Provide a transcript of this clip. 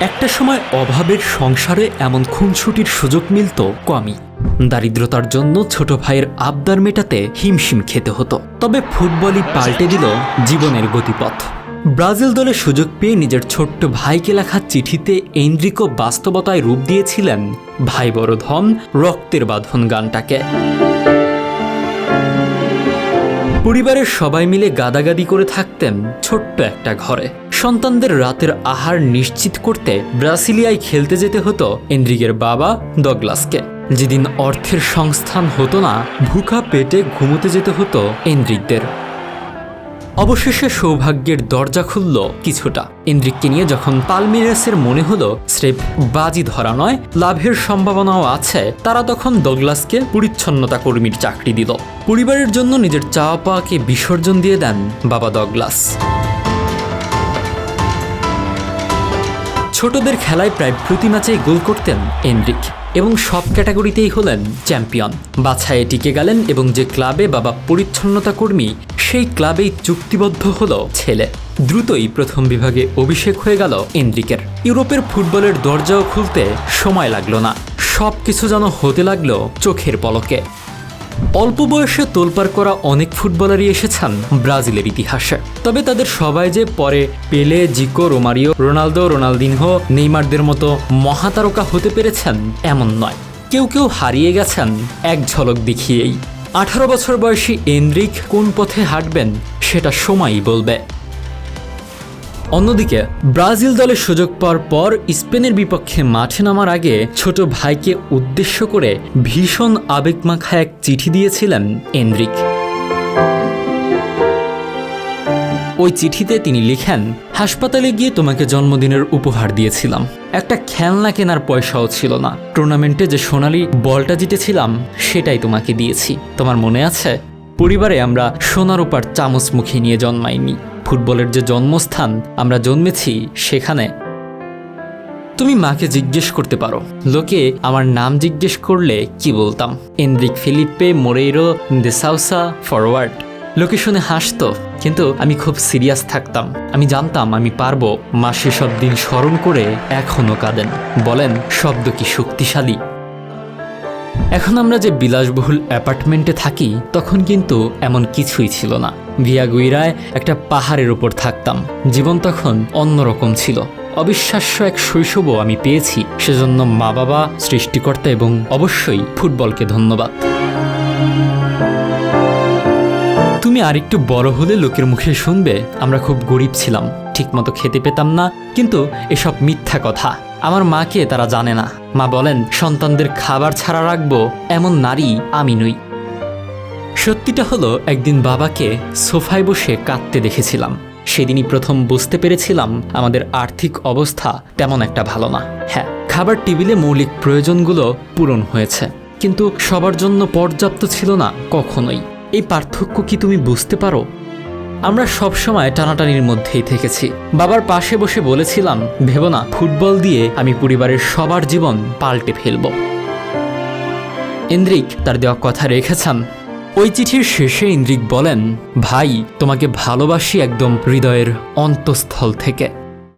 একটা সময় অভাবের সংসারে এমন খুনসুটির সুযোগ মিলত কমই। দারিদ্রতার জন্য ছোট ভাইয়ের আবদার মেটাতে হিমশিম খেতে হতো। তবে ফুটবলই পাল্টে দিল জীবনের গতিপথ। ব্রাজিল দলে সুযোগ পেয়ে নিজের ছোট্ট ভাইকে লেখা চিঠিতে এন্দ্রিকো বাস্তবতায় রূপ দিয়েছিলেন ভাই বড় ধন রক্তের বাঁধন গানটাকে। পরিবারের সবাই মিলে গাদাগাদি করে থাকতেন ছোট্ট একটা ঘরে। সন্তানদের রাতের আহার নিশ্চিত করতে ব্রাসিলিয়ায় খেলতে যেতে হতো এন্দ্রিগের বাবা ডগলাসকে। যেদিন অর্থের সংস্থান হতো না, ভুখা পেটে ঘুমোতে যেতে হতো এন্দ্রিকদের অবশেষে সৌভাগ্যের দরজা খুলল কিছুটা। ইন্দ্রিককে নিয়ে যখন পালমিরাসের মনে হলো, স্রেফ বাজি ধরা নয়, লাভের সম্ভাবনাও আছে, তারা তখন ডগলাসকে পরিচ্ছন্নতা কর্মীর চাকরি দিল। পরিবারের জন্য নিজের চাওয়া পাওয়াকে বিসর্জন দিয়ে দেন বাবা ডগলাস। ছোটদের খেলায় প্রায় প্রতি ম্যাচেই গোল করতেন এনরিক এবং সব ক্যাটাগরিতেই হলেন চ্যাম্পিয়ন। বাছাইয়ে টিকে গেলেন এবং যে ক্লাবে বাবা পরিচ্ছন্নতা কর্মী, সেই ক্লাবেই চুক্তিবদ্ধ হল ছেলে। দ্রুতই প্রথম বিভাগে অভিষেক হয়ে গেল এনরিকের। ইউরোপের ফুটবলের দরজাও খুলতে সময় লাগল না। সব কিছু যেন হতে লাগল চোখের পলকে। অল্প বয়সে তোলপার করা অনেক ফুটবলারই এসেছেন ব্রাজিলের ইতিহাসে। তবে তাদের সবাই যে পরে Pele, Zico, Romario, Ronaldo, Ronaldinho, নেইমারদের মতো মহাতারকা হতে পেরেছেন এমন নয়। কেউ কেউ হারিয়ে গেছেন এক ঝলক দেখিয়েই। আঠারো বছর বয়সী এন্দ্রিক কোন পথে হাঁটবেন সেটা সময়ই বলবে। অন্যদিকে, ব্রাজিল দলে সুযোগ পাওয়ার পর স্পেনের বিপক্ষে মাঠে নামার আগে ছোট ভাইকে উদ্দেশ্য করে ভীষণ আবেগমাখা এক চিঠি দিয়েছিলেন এনরিক। ওই চিঠিতে তিনি লিখেন, হাসপাতালে গিয়ে তোমাকে জন্মদিনের উপহার দিয়েছিলাম। একটা খেলনা কেনার পয়সাও ছিল না। টুর্নামেন্টে যে সোনালি বলটা জিতেছিলাম, সেটাই তোমাকে দিয়েছি। তোমার মনে আছে? পরিবারে আমরা সোনার উপার চামচ মুখে নিয়ে জন্মাইনি। ফুটবলের যে জন্মস্থান আমরা জন্মেছি সেখানে। তুমি মাকে জিজ্ঞেস করতে পারো। লোকে আমার নাম জিজ্ঞেস করলে কি বলতাম? Enrique Felipe Moreira de Sousa forward. লোকে শুনে হাসতো, কিন্তু আমি খুব সিরিয়াস থাকতাম। আমি জানতাম আমি পারব মা সেসব দিন স্মরণ করে এখনও কাঁদেন। বলেন, শব্দ কি শক্তিশালী? এখন আমরা যে বিলাসবহুল অ্যাপার্টমেন্টে থাকি, তখন কিন্তু এমন কিছুই ছিল না। ভিয়াগুইরায় একটা পাহাড়ের ওপর থাকতাম। জীবন তখন অন্যরকম ছিল। অবিশ্বাস্য এক শৈশবও আমি পেয়েছি। সেজন্য মা বাবা সৃষ্টিকর্তা এবং অবশ্যই ফুটবলকে ধন্যবাদ। তুমি আরেকটু বড় হলে লোকের মুখে শুনবে, আমরা খুব গরিব ছিলাম। ঠিকমতো খেতে পেতাম না, কিন্তু এসব মিথ্যা কথা। আমার মাকে তারা জানে না। মা বলেন, সন্তানদের খাবার ছাড়া রাখব এমন নারী আমি নই। সত্যিটা হলো, একদিন বাবাকে সোফায় বসে কাঁদতে দেখেছিলাম। সেদিনই প্রথম বুঝতে পেরেছিলাম আমাদের আর্থিক অবস্থা তেমন একটা ভালো না। হ্যাঁ খাবার টেবিলে মৌলিক প্রয়োজনগুলো পূরণ হয়েছে, কিন্তু সবার জন্য পর্যাপ্ত ছিল না কখনোই। এই পার্থক্য কি তুমি বুঝতে পারো? আমরা সবসময় টানাটানির মধ্যেই থেকেছি। বাবার পাশে বসে বলেছিলাম, ভেবো না, ফুটবল দিয়ে আমি পরিবারের সবার জীবন পাল্টে ফেলব। ইন্দ্রিক তার দেওয়া কথা রেখেছেন। ওই চিঠির শেষে ইন্দ্রিক বলেন, ভাই, তোমাকে ভালোবাসি একদম হৃদয়ের অন্তঃস্থল থেকে।